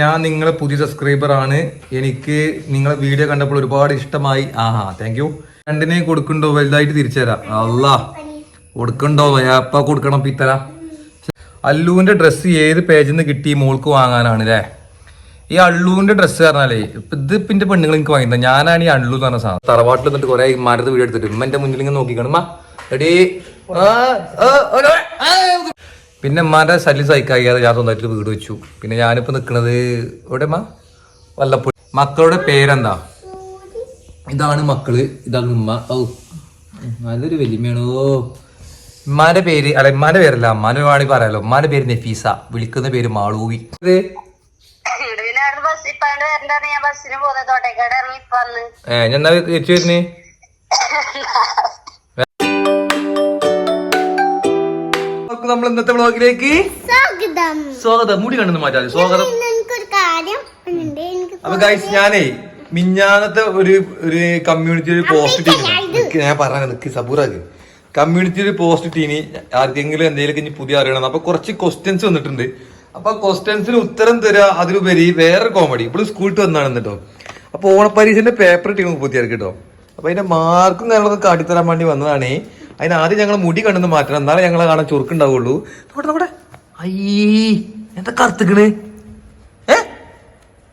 ഞാൻ നിങ്ങളെ പുതിയ സബ്സ്ക്രൈബർ ആണ്. എനിക്ക് നിങ്ങളെ വീഡിയോ കണ്ടപ്പോൾ ഒരുപാട് ഇഷ്ടമായി. ആഹാ താങ്ക് യു രണ്ടിനെയും കൊടുക്കണ്ടോ? വലുതായിട്ട് തിരിച്ചുതരാം. അല്ല കൊടുക്കണ്ടോ? അപ്പ കൊടുക്കണം പിത്തര അല്ലുവിന്റെ ഡ്രസ്സ് ഏത് പേജിൽ നിന്ന് കിട്ടി മോൾക്ക് വാങ്ങാനാണ് അല്ലേ ഈ അള്ളുവിന്റെ ഡ്രസ്സ് പറഞ്ഞാലേ ഇത് പിന്നെ പെണ്ണുങ്ങൾ എനിക്ക് വാങ്ങിയത് ഞാനാണ് ഈ അള്ളു എന്ന് പറഞ്ഞ സാധനം. തറവാട്ടിൽ നിന്നിട്ട് കുറെ മരത് വീഡിയോ എടുത്തിട്ട് ഉമ്മ മുന്നിൽ ഇങ്ങനെ നോക്കിക്കണം. എടീ, പിന്നെ അമ്മാന്റെ ശല്യം സഹിക്കാതെ ഞാൻ സ്വന്തമായിട്ട് വീട് വെച്ചു. പിന്നെ ഞാനിപ്പോൾ നിൽക്കുന്നത് എവിടെ അമ്മ വല്ലപ്പുഴ. മക്കളുടെ പേരെന്താ? ഇതാണ് മക്കൾ ഇതാണ് ഉമ്മ. ഓ നല്ലൊരു വലിയമ്മയാണോ? ഉമ്മാന്റെ പേര് അല്ല ഉമ്മാന്റെ പേരല്ല ഉമ്മാന്റെ വേണമെങ്കിൽ പറയാലോ. ഉമ്മാന്റെ പേര് നഫീസ വിളിക്കുന്ന പേര് മാളൂവി. ഏ ഞാൻ എന്നാ തിരിച്ചു വരുന്നേ? നമ്മൾ ഇന്നത്തെ വ്ളോഗിലേക്ക് സ്വാഗതം. സ്വാഗതം. മുടി കണ്ടെന്ന് മാറ്റാതെ. സ്വാഗതം. അപ്പൊ ഗൈസ് ഞാനേ മിഞ്ഞാന്നത്തെ ഒരു ഒരു കമ്മ്യൂണിറ്റി ഒരു പോസ്റ്റ് ഇട്ടീനി ഞാൻ പറഞ്ഞ നിക്ക് സബൂറാക്ക് കമ്മ്യൂണിറ്റി ഒരു പോസ്റ്റ് ഇട്ടീനി. ആർക്കെങ്കിലും എന്തെങ്കിലും ഇനി പുതിയ അറിയണം അപ്പൊ കുറച്ച് ക്വസ്റ്റ്യൻസ് വന്നിട്ടുണ്ട്. അപ്പൊ ക്വസ്റ്റ്യൻസിന് ഉത്തരം തരിക അതിലുപരി വേറെ കോമഡി ഇപ്പോൾ സ്കൂളിൽ വന്നാണ് കേട്ടോ അപ്പൊ ഓണപ്പരീക്ഷന്റെ പേപ്പർ ഇട്ടീ പുതിയ കേട്ടോ അപ്പൊ അതിന്റെ മാർക്കും കാര്യങ്ങളൊക്കെ കാട്ടിത്തരാൻ വേണ്ടി വന്നതാണേ. അതിന് ആദ്യം ഞങ്ങൾ മുടി കണ്ടെന്ന് മാറ്റണം. എന്നാലേ ഞങ്ങളെ കാണാൻ ചുരുക്കുണ്ടാവുള്ളൂ നോക്കട്ടെ നോക്കട്ടെ. അയ്യേ എന്താ കറുത്തിക്കണ്? ഏ?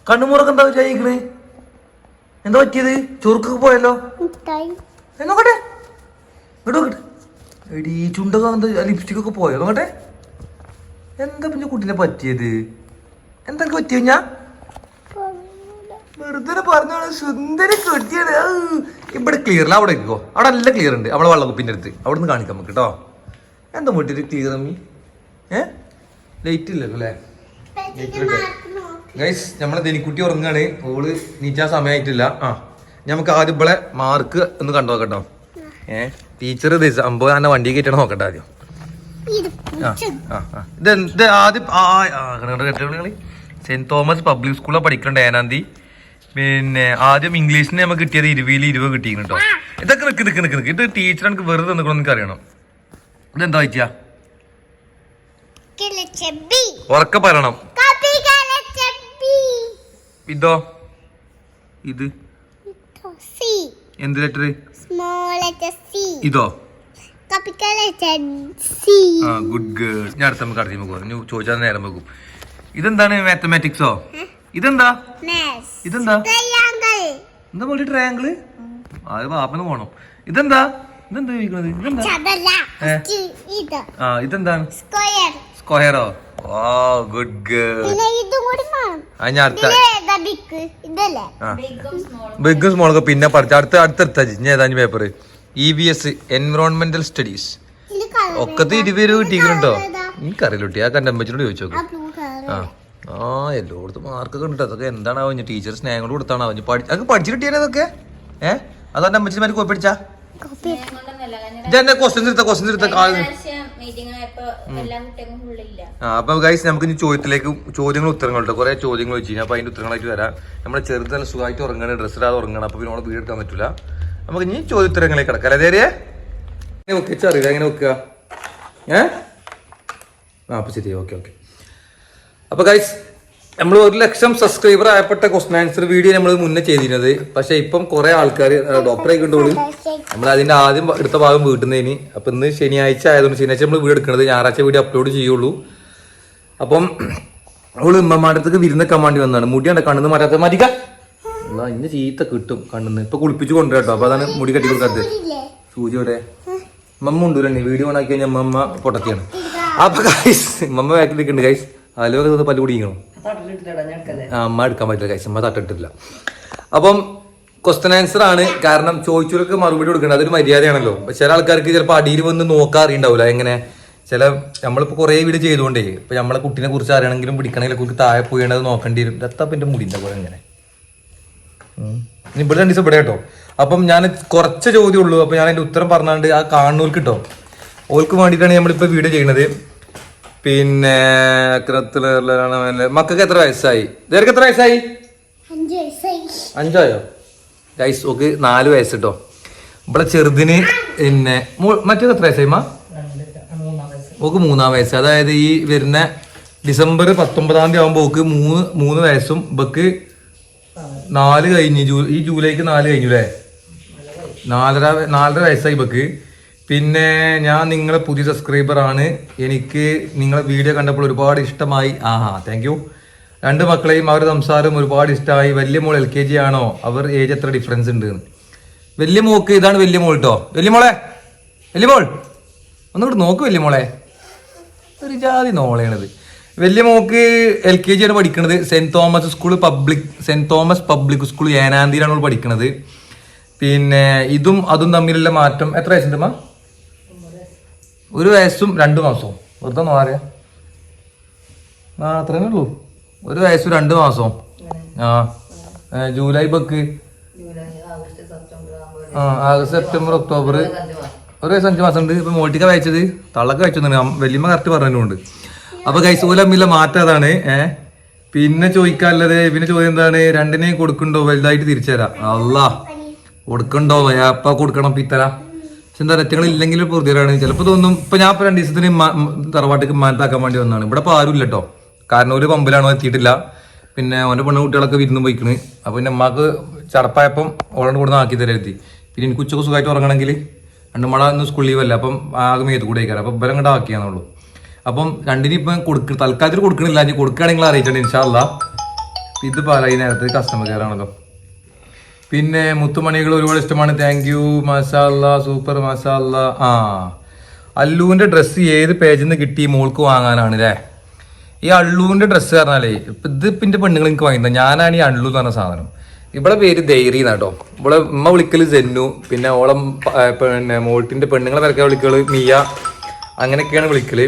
കണ്ണുമുറക്ക് എന്താ വിചാരിക്കണേ? എന്താ പറ്റിയത്? ചുരുക്കൊക്കെ പോയല്ലോ? നോക്കട്ടെ. ഇങ്ങോട്ട് നോക്കട്ടെ. എടീ ചുണ്ടൊക്കെ എന്താ ലിപ്സ്റ്റിക് ഒക്കെ പോയോ? നോക്കട്ടെ. എന്താ പിന്നെ കുട്ടീനെ പറ്റിയത്? എന്താ പറ്റിയ ഞാൻ വെറുതെ പറഞ്ഞാണ് സുന്ദരി കുട്ടിയാണ്. ഇവിടെ ക്ലിയർ അല്ല അവിടെ ഇരിക്കോ അവിടെ നല്ല ക്ലിയർ ഉണ്ട് അവളെ വെള്ളക്കുപ്പിന്റെ അടുത്ത് അവിടെ നിന്ന് കാണിക്കാം നമുക്ക് കേട്ടോ എന്താ മുട്ടിട്ട് ക്ലിയർ അമ്മി ഏ ലൈറ്റ് ഇല്ലല്ലോ അല്ലേ ഗൈസ് നമ്മളെ ധനിക്കുട്ടി ഉറങ്ങാണ് ഓൾ നീച്ചാൻ സമയമായിട്ടില്ല ആ നമുക്ക് ആദ്യം ഇവിടെ മാർക്ക് ഒന്ന് കണ്ടു നോക്കട്ടോ ഏ ടീച്ചർ സംഭവം തന്നെ വണ്ടി കയറ്റണം നോക്കട്ടെ ആദ്യം ഇത്. ഇത് ആദ്യം സെന്റ് തോമസ് പബ്ലിക് സ്കൂളിലാണ് പഠിക്കണ്ട ഏനാന്തി പിന്നെ ആദ്യം ഇംഗ്ലീഷിന് നമുക്ക് കിട്ടിയത് ഇരുപതിൽ ഇരുപത് കിട്ടിയിരുന്നു കേട്ടോ ഇതൊക്കെ നിക്ക് നിക്ക് നിക്ക് നിക്ക്. ഇത് ടീച്ചർ എനിക്ക് വെറുതെ നിൽക്കണം എനിക്ക് അറിയണം ഇതെന്താ വെച്ചാ? ഉറക്കെ പറയണം. ഇതോ? ഇത്? എന്ത് ലെറ്റർ ഇതോ? ഗുഡ് ഗേൾ ഞാൻ അടുത്ത നമുക്ക് അടുത്ത് പോകും. ചോദിച്ചാൽ നേരം വെക്കും ഇതെന്താണ് മാത്തമാറ്റിക്സോ ഇതെന്താ? ഇതെന്താ? എന്താ പോലെ ട്രയാങ്കിൾ അത് പാപ്പന് പോണം. ഇതെന്താ? ഇതെന്താ ചോദിക്കണത്? ഇതെന്താ? ആ ഇതെന്താണ്? സ്ക്വയർ സ്ക്വയറോ ഓ? ഗുഡ് ഗേൾ ബിഗ് സ്മോൾ പിന്നെ പഠിച്ച അടുത്ത അടുത്തടുത്ത ഇനി ഏതാ paper E V S environmental studies ഒക്കത്തെ ഇരുപത് രൂപ കിട്ടിയിട്ടുണ്ടോ എനിക്കറിയില്ല കുട്ടി. ആ കണ്ടമ്പച്ചിനോട് ചോദിച്ചു നോക്ക് ആ ആ എല്ലായിടത്തും മാർക്കൊക്കെ ഉണ്ട്. അതൊക്കെ എന്താണ് അവന് ടീച്ചർ സ്നേഹം കൊണ്ട് കൊടുത്താണ് അവന് പഠിച്ചു അതൊക്കെ പഠിച്ചിട്ട് കിട്ടിയാലേ അതൊക്കെ ഏ? അതെന്റെ അമ്മച്ചിമാര് കോപ്പി അടിച്ചാ? അപ്പൊ ഗൈസ് നമുക്ക് ഇനി ചോദ്യത്തിലേക്ക് ചോദ്യങ്ങൾ ഉത്തരങ്ങളുണ്ട് കുറെ ചോദ്യങ്ങൾ വെച്ച് കഴിഞ്ഞാൽ അപ്പൊ അതിന്റെ ഉത്തരങ്ങളായിട്ട് വരാം. നമ്മുടെ ചെറുത് നല്ല സുഖമായിട്ട് ഉറങ്ങണം. ഡ്രസ് ഇടാതെ ഉറങ്ങണം. അപ്പൊ പിന്നെ നമ്മളെ വീട് എടുക്കാൻ പറ്റൂല. നമുക്ക് ഇനി ചോദ്യോത്തരങ്ങളിലേക്ക് കിടക്കാം. എങ്ങനെ വെക്കുക അറിയില്ല. എങ്ങനെ വെക്കുക? ഏ? ആ അപ്പൊ ശരി. Okay okay. അപ്പൊ ഗൈസ് നമ്മൾ ഒരു ലക്ഷം സബ്സ്ക്രൈബർ ആയപ്പെട്ട ക്വസ്റ്റൻ ആൻസർ വീഡിയോ നമ്മൾ മുന്നേ ചെയ്തിരുന്നത്. പക്ഷെ ഇപ്പം കുറെ ആൾക്കാർ ഡോക്ടറെ കണ്ടുപോയി നമ്മൾ അതിന്റെ ആദ്യം എടുത്ത ഭാഗം വീട്ടുന്നതിന് അപ്പൊ ഇന്ന് ശനിയാഴ്ച ആയതുകൊണ്ട് ശനിയാഴ്ച നമ്മൾ വീട് എടുക്കുന്നത് ഞായറാഴ്ച വീഡിയോ അപ്ലോഡ് ചെയ്യുള്ളൂ. അപ്പം അവൾ ഉമ്മമാരുടെ അടുത്തേക്ക് വിരുന്നൊക്കെ വേണ്ടി വന്നതാണ്. മുടിയാണ് കണ്ണെന്ന് മാറ്റാത്ത മതിക്ക എന്നാ ഇന്ന് ചീത്ത കിട്ടും കണ്ണെന്ന്. ഇപ്പൊ കുളിപ്പിച്ച് കൊണ്ടുവരാട്ടോ അപ്പൊ അതാണ് മുടി കട്ടി കൊടുക്കാത്തത്. സൂചി എവിടെ? മമ്മ ഉണ്ടല്ലേ വീഡിയോ ഓണാക്കി കഴിഞ്ഞാൽ മമ്മ പൊട്ടത്തിയാണ്. അപ്പൊ ഗൈസ് മമ്മ വേക്കിലേക്കുണ്ട് ഗൈസ് അലോക പല്ല് കുടിക്കണം ആ അമ്മ എടുക്കാൻ പറ്റില്ല കൈസ് അമ്മ തട്ടിട്ടില്ല. അപ്പം ക്വസ്റ്റൻ ആൻസർ ആണ്. കാരണം ചോദിച്ചവർക്ക് മറുപടി കൊടുക്കണം അതൊരു മര്യാദയാണല്ലോ. ചില ആൾക്കാർക്ക് ചിലപ്പോൾ അടിയിൽ വന്ന് നോക്കാൻ അറിയണ്ടാവില്ല എങ്ങനെ? ചില നമ്മളിപ്പോൾ കുറേ വീട് ചെയ്തുകൊണ്ടേ ഇപ്പൊ നമ്മളെ കുട്ടീനെ കുറിച്ച് അറിയണമെങ്കിലും പിടിക്കണമെങ്കിലും കുറിച്ച് താഴെ പോയേണ്ടത് നോക്കേണ്ടി വരും. ദത്തപ്പിന്റെ മുടിന്റെ പോലെ എങ്ങനെ ഇവിടെ രണ്ട് ദിവസം ഇവിടെ കേട്ടോ. അപ്പം ഞാൻ കുറച്ച് ചോദ്യമുള്ളൂ അപ്പൊ ഞാൻ അതിന്റെ ഉത്തരം പറഞ്ഞാണ്ട് ആ കാണുന്നവർക്ക് കേട്ടോ. ഓൾക്ക് വേണ്ടിയിട്ടാണ് നമ്മളിപ്പോൾ വീഡിയോ ചെയ്യണത് പിന്നെ അക്രത്തിലാണ് മക്കൾക്ക് എത്ര വയസ്സായി? ഇവർക്ക് എത്ര വയസ്സായി? അഞ്ച് വയസ്സായി. അഞ്ചായോ? ഗൈസ് ഓക്ക് നാല് വയസ്സ് കേട്ടോ ഇവിടെ ചെറുതിന് പിന്നെ മറ്റേത് എത്ര വയസ്സായി മാ? ഓക്ക് മൂന്നാം വയസ്സ്. അതായത് ഈ വരുന്ന ഡിസംബർ പത്തൊമ്പതാം തീയതി ആകുമ്പോൾ ഓക്ക് മൂന്ന് മൂന്ന് വയസ്സും ഇവക്ക് നാല് കഴിഞ്ഞ് ജൂ ഈ ജൂലൈക്ക് നാല് കഴിഞ്ഞു അല്ലേ നാലര നാലര വയസ്സായി ഇവക്ക്. പിന്നെ ഞാൻ നിങ്ങളെ പുതിയ സബ്സ്ക്രൈബർ ആണ്. എനിക്ക് നിങ്ങളെ വീഡിയോ കണ്ടപ്പോൾ ഒരുപാട് ഇഷ്ടമായി. ആഹാ താങ്ക് യു രണ്ട് മക്കളെയും അവരുടെ സംസാരം ഒരുപാട് ഇഷ്ടമായി. വലിയ മോൾ എൽ കെ ജി ആണോ? അവർ ഏജ് എത്ര ഡിഫറൻസ് ഉണ്ട്? വലിയ മോക്ക് ഇതാണ് വലിയ മോൾ കേട്ടോ വലിയ മോളെ വലിയ മോൾ. ഒന്നുകൂടെ നോക്ക് വലിയ മോളെ. ഒരു ജാതി നോളയാണിത് വലിയ മോക്ക് എൽ കെ ജി ആണ് പഠിക്കുന്നത് saint Thomas school public saint Thomas public school ഏനാന്തിയിലാണ് പഠിക്കുന്നത് പിന്നെ ഇതും അതും തമ്മിലുള്ള മാറ്റം. എത്ര വയസ്സുണ്ട് അമ്മ ഒരു വയസ്സും രണ്ട് മാസവും. വെറുതെ മാറിയ ആ അത്രേ ഉള്ളൂ. ഒരു വയസ്സും രണ്ട് മാസവും. ആ ജൂലൈ ബക്ക് ആ ആഗസ്റ്റ് സെപ്റ്റംബർ ഒക്ടോബർ. ഒരു വയസ്സ് അഞ്ച് മാസം ഉണ്ട്. ഇപ്പൊ മോട്ടിക്ക വായിച്ചത്? തള്ളക്ക വായിച്ചു വലിയമ്മ കറക്റ്റ് പറഞ്ഞുണ്ട് അപ്പൊ കൈസ് പോലെ മാറ്റം അതാണ്. ഏഹ് പിന്നെ ചോദിക്കാനുള്ളത് പിന്നെ ചോദ്യം എന്താണ്? രണ്ടിനെയും കൊടുക്കണ്ടോ? വലുതായിട്ട് തിരിച്ചുതരാം. അല്ല കൊടുക്കണ്ടോ? അപ്പ കൊടുക്കണം പിത്തര പക്ഷെ എന്താ രറ്റങ്ങൾ ഇല്ലെങ്കിൽ പ്രതിയാണ് ചിലപ്പോൾ തോന്നും ഇപ്പൊ ഞാൻ ഇപ്പൊ രണ്ട് ദിവസത്തിന് തറവാട്ടിക്ക് മാനത്താക്കാൻ വേണ്ടി വന്നതാണ്. ഇവിടെ ഇപ്പൊ ആരും ഇല്ല കേട്ടോ കാരണം ഒരു പമ്പിലാണോ എത്തിയിട്ടില്ല. പിന്നെ ഓന്റെ പെണ്ണു കുട്ടികളൊക്കെ വിരുന്ന് പോയിക്കണ്. അപ്പൊ പിന്നെ അമ്മയ്ക്ക് ചടപ്പായപ്പം ഓളോട് കൂടുന്ന ആക്കി തരരുത്തി പിന്നെ എനിക്ക് ഉച്ചയ്ക്ക് സുഖമായിട്ട് ഉറങ്ങണമെങ്കിൽ രണ്ട് മഴ ഇന്ന് സ്കൂൾ ലീവല്ല അപ്പം ആകെ മേത്ത് കൂടെ ആയിക്കാരം. അപ്പം ഇവരെ അങ്ങോട്ട് ആക്കിയാന്നുള്ളൂ. അപ്പം രണ്ടിനും ഇപ്പം കൊടുക്ക തൽക്കാലത്തിൽ കൊടുക്കണില്ല. ഇനി കൊടുക്കുകയാണെങ്കിൽ അറിയിച്ചിട്ടുണ്ട് ഇൻഷാല്ല ഇത് പറയുന്ന നേരത്തെ കസ്റ്റമർ കെയർ ആണല്ലോ. പിന്നെ മുത്തുമണികൾ ഒരുപാട് ഇഷ്ടമാണ്. Thank you masala super masala ആ. അല്ലുവിന്റെ ഡ്രസ്സ് ഏത് പേജിൽ നിന്ന് കിട്ടി മോൾക്ക് വാങ്ങാനാണ് അല്ലേ ഈ അള്ളുവിന്റെ ഡ്രസ്സ് പറഞ്ഞാലേ ഇത് പിന്നെ പെണ്ണുങ്ങൾ എനിക്ക് വാങ്ങിയത് ഞാനാണ് ഈ അള്ളു എന്ന് പറഞ്ഞ സാധനം. ഇവിടെ പേര് ധൈര്യ എന്നാട്ടോ ഇവിടെ ഉമ്മ വിളിക്കൽ ജെന്നു പിന്നെ ഓളം പിന്നെ മോൾട്ടിന്റെ പെണ്ണുങ്ങളെ വരക്കാൻ വിളിക്കൽ മിയ അങ്ങനെയൊക്കെയാണ് വിളിക്കൽ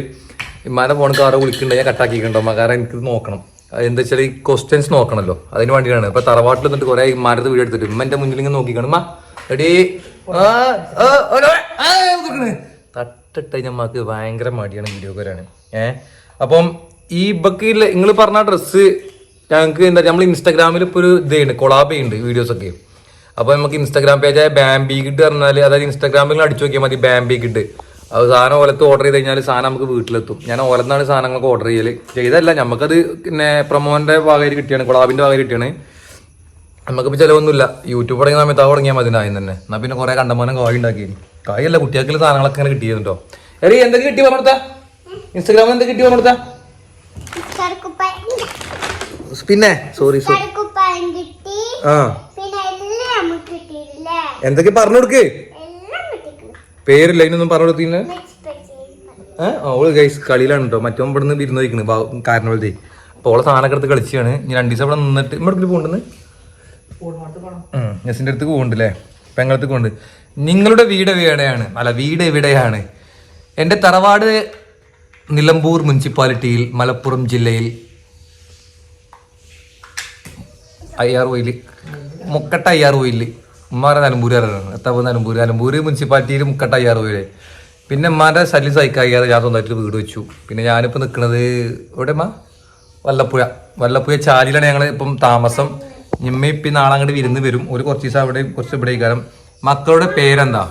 ഇമ്മാനെ ഫോൺ കാറ് വിളിക്കണ്ട ഞാൻ കട്ടാക്കിയിട്ടുണ്ടോ കാരണം എനിക്കിത് നോക്കണം. എന്താ വെച്ചാൽ ഈ ക്വസ്റ്റ്യൻസ് നോക്കണല്ലോ. അതിന് വേണ്ടിയാണ് ഇപ്പൊ തറവാട്ടിൽ നിന്നിട്ട് കുറെ മരത് വീഡിയോ എടുത്തിട്ട് ഉമ്മന്റെ മുന്നിൽ ഇങ്ങനെ നോക്കിക്കണം. തട്ടിട്ട് ഞമ്മക്ക് ഭയങ്കര മടിയാണ് വീഡിയോ വരാണ് ഏഹ് അപ്പം ഈ ഇബക്ക് നിങ്ങൾ പറഞ്ഞ ഡ്രസ്സ് ഞങ്ങൾക്ക് എന്താ നമ്മൾ ഇൻസ്റ്റാഗ്രാമിൽ ഇപ്പോൾ ഒരു ഇതുണ്ട് കൊളാബ് ചെയ്യുന്നുണ്ട് വീഡിയോസ് ഒക്കെ. അപ്പൊ നമുക്ക് ഇൻസ്റ്റാഗ്രാം പേജായ ബാംബി കിഡ് പറഞ്ഞാൽ അതായത് ഇൻസ്റ്റാഗ്രാമിൽ അടിച്ചു നോക്കിയാൽ മതി ബാംബി കിഡ് അത് സാധനം ഓലത്ത് ഓർഡർ ചെയ്ത് കഴിഞ്ഞാൽ സാധനം നമുക്ക് വീട്ടിലെത്തും. ഞാൻ ഓലത്താണ് സാധനങ്ങളൊക്കെ ഓർഡർ ചെയ്യൽ. ചെയ്തല്ല നമുക്കത് പിന്നെ പ്രൊമോന്റെ ഭാഗമായിട്ട് കിട്ടിയാണ് കൊളാബിന്റെ ഭാഗമായിട്ട് കിട്ടിയാണ്. നമുക്കിപ്പോൾ ചിലവൊന്നുമില്ല. യൂട്യൂബ് തുടങ്ങിയ സമയത്ത് ആ തുടങ്ങിയാൽ മതി ആദ്യം തന്നെ. എന്നാ പിന്നെ കുറെ കണ്ടമാനം കായ് ഉണ്ടാക്കി കായല്ല കുട്ടികൾക്ക് സാധനങ്ങളൊക്കെ ഇങ്ങനെ കിട്ടിയിരുന്നോ എറി എന്തൊക്കെ കിട്ടി പോകണത്ത ഇൻസ്റ്റാഗ്രാമിൽ എന്തൊക്കെ കിട്ടി. പോകണത്ത പിന്നെ സോറി സോറി ആ എന്തൊക്കെ പറഞ്ഞു കൊടുക്ക്? പേരില്ല ലൈനൊന്നും പറഞ്ഞു കൊടുത്തിന് ഏഹ് ഓൾ ഗൈസ് കളിയിലാണ് കേട്ടോ മറ്റോ ഇവിടെ നിന്ന് വിരുന്ന് വയ്ക്കണ് കാരണവലത്തെ അപ്പോൾ ഓളെ സാധനമൊക്കെ എടുത്ത് കളിച്ചാണ്. ഇനി രണ്ട് ദിവസം ഇവിടെ നിന്നിട്ട് ഇവിടെ പോകണ്ടെന്ന് നെസിന്റെ അടുത്ത് പോകുന്നുണ്ടല്ലേ പെങ്ങളടുത്ത് പോകണ്ട് നിങ്ങളുടെ വീട് എവിടെയാണ്? അല്ല വീട് എവിടെയാണ്? എന്റെ തറവാട് നിലമ്പൂർ മുനിസിപ്പാലിറ്റിയിൽ മലപ്പുറം ജില്ലയിൽ. അയ്യാർ ഓയിൽ മുക്കട്ട അയ്യാർ വോയിൽ ഉമ്മാരെ നിലമ്പൂരുകാരാണ് എത്താവ് നിലമ്പൂർ നിലമ്പൂർ മുനിസിപ്പാലിറ്റിയിൽ മുക്കട്ട അയ്യാർ വോയിൽ പിന്നെ ഉമ്മാന്റെ ശല്യം സഹിക്കാതെ ഞാൻ സ്വന്തമായിട്ട് വീട് വെച്ചു. പിന്നെ ഞാനിപ്പോൾ നിൽക്കുന്നത് എവിടെ അമ്മ വല്ലപ്പുഴ. വല്ലപ്പുഴ ചാലിലാണ് ഞങ്ങൾ ഇപ്പം താമസം. ഞമ്മ ഇപ്പം നാളെ അങ്ങോട്ട് വിരുന്ന് വരും. ഒരു കുറച്ച് ദിവസം അവിടെ കുറച്ച് ഇവിടെ കാരണം മക്കളുടെ പേരെന്താ?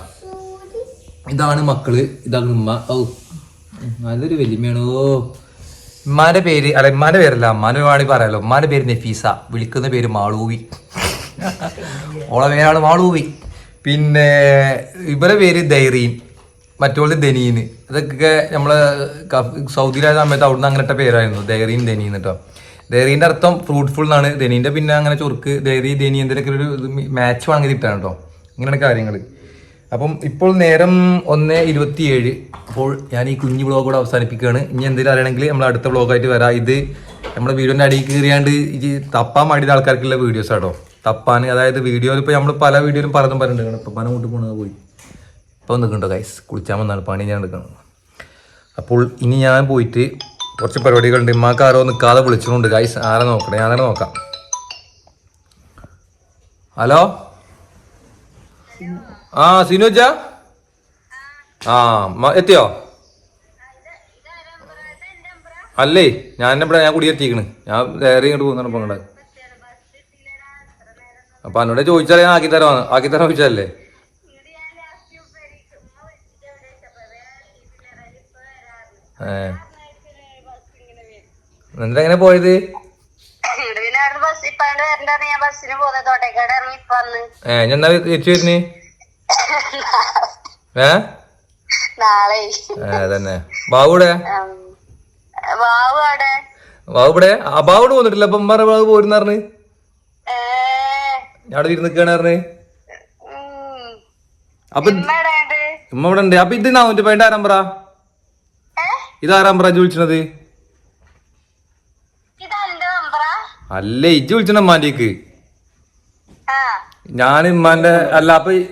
ഇതാണ് മക്കൾ. ഇതാണ് ഉമ്മ. ഓ നല്ലൊരു വലിയമ്മയാണോ? ഉമ്മാന്റെ പേര് അല്ല ഉമ്മാന്റെ പേരല്ല. ഉമ്മാന്റെ വേണമെങ്കിൽ പറയാലോ. ഉമ്മാന്റെ പേര് നഫീസ. വിളിക്കുന്ന പേര് മാളൂവി. ഓളെ പേരാണ് മാളൂവി പിന്നെ ഇവരെ പേര് ദൈറീൻ മറ്റോൾ ദനീന്. ഇതൊക്കെ നമ്മൾ കഫ്- സൗദിയിലായ സമയത്ത് അവിടുന്ന് അങ്ങനത്തെ പേരായിരുന്നു ദൈറീൻ ദനീൻ കേട്ടോ ദൈറീന്റെ അർത്ഥം ഫ്രൂട്ട്ഫുൾ എന്നാണ് ധനീന്റെ പിന്നെ അങ്ങനെ ചുർക്ക് ദൈറി ദനി എന്തിനൊക്കെ ഒരു മാച്ച് വാങ്ങി കിട്ടാണ് കേട്ടോ ഇങ്ങനെയാണ് കാര്യങ്ങൾ അപ്പം ഇപ്പോൾ നേരം ഒന്ന് ഇരുപത്തിയേഴ്. അപ്പോൾ ഞാൻ ഈ കുഞ്ഞു വ്ളോഗ് കൂടെ അവസാനിപ്പിക്കുകയാണ്. ഇനി എന്തെങ്കിലും അറിയണമെങ്കിൽ നമ്മൾ അടുത്ത ബ്ലോഗായിട്ട് വരാം. ഇത് നമ്മുടെ വീഡിയോന്റെ അടിയിൽ കയറിയാണ്ട് ഇത് തപ്പാൻ വേണ്ടിയ ആൾക്കാർക്കുള്ള വീഡിയോസ് ആട്ടോ തപ്പാൻ അതായത് വീഡിയോയിൽ ഇപ്പോൾ നമ്മൾ പല വീഡിയോയിലും പലതും പറഞ്ഞിട്ടുണ്ട്. ഇപ്പം പന കൂട്ടി പോണത് പോയി. ഇപ്പോൾ നിൽക്കണ്ടോ ഗൈസ് കുളിച്ചാൽ വന്നാണ്. പണി ഞാൻ എടുക്കണം. അപ്പോൾ ഇനി ഞാൻ പോയിട്ട് കുറച്ച് പരിപാടികളുണ്ട്. ഇമ്മാക്ക് ആരോ നിൽക്കാതെ വിളിച്ചിട്ടുണ്ട് ഗൈസ് ആരെ നോക്കണേ? ഞാൻ തന്നെ നോക്കാം. ഹലോ? ആ സിനുജ ആ എത്തിയോ? അല്ലേ? ഞാൻ ഇവിടെ ഞാൻ കുടിയെത്തിക്കണ് ഞാൻ വേറെ ഇങ്ങോട്ട് ഇപ്പൊ ഇങ്ങോട്ട് അപ്പൊ എന്നോട് ചോദിച്ചാൽ ഞാൻ ആക്കി തരാം. ആക്കി തരാൻ ചോദിച്ചല്ലേ ഏ. എന്നിട്ട് എങ്ങനെ പോയത്? ഏ ഞാൻ തിരിച്ചു വരുന്നേ? ഏ? തന്നെ ബാബുടെ ബാബു ഇവിടെ? ആ ബാബുടെ പോന്നിട്ടില്ല അപ്പം പറഞ്ഞ ബാബു പോരുന്ന പറഞ്ഞ്. ഏ ഞാൻ അവിടെ ഇരുന്ന് നിൽക്കുകയാണ് പറഞ്ഞ്. അപ്പൊ ഉമ്മ ഇവിടെ ഉണ്ട് അപ്പൊ ഇത് നാനൂറ്റി പതിനെട്ട് ആരാം പറ? ഏ? ഇത് ആരാം പറ നമ്പറാ? അല്ലേ ഇജ്ജ് വിളിച്ചണ ഉമ്മാന്റേക്ക്. ഞാൻ ഉമ്മാന്റെ അല്ല അപ്പൊ ഈ-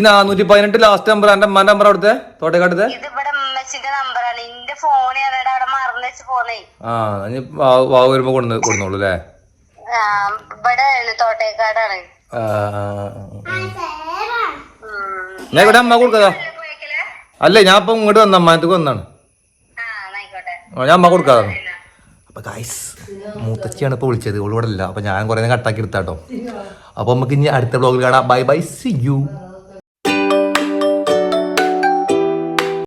നാനൂറ്റി പതിനെട്ട് ലാസ്റ്റ് നമ്പർ എന്റെ ഉമ്മാന്റെ നമ്പർ അവിടുത്തെ? തോട്ടേക്കാട്ടത്തെ? ആ വരുമ്പോ കൊടുന്ന് കൊടുന്നോളൂ അല്ലേ തോട്ടേക്കാടാണ്. ഞാൻ ഇവിടെ അമ്മ കൊടുക്കതാ പോയേക്കൽ? അല്ലേ ഞാൻ ഇപ്പൊ ഇങ്ങോട്ട് വന്ന അമ്മാനത്തേക്ക് വന്നാണ്. ഞാൻ അമ്മ കൊടുക്കാതാണ് അപ്പൊ ഗൈസ് മൂത്തച്ചിയാണ് ഇപ്പൊ വിളിച്ചത്. ഓളിവിടെ അല്ല ഇല്ല. അപ്പൊ ഞാൻ കുറെ കട്ടാക്കി എടുത്താട്ടോ. അപ്പൊ നമുക്ക് ഇനി അടുത്ത ബ്ലോഗിൽ കാണാം. Bye bye C U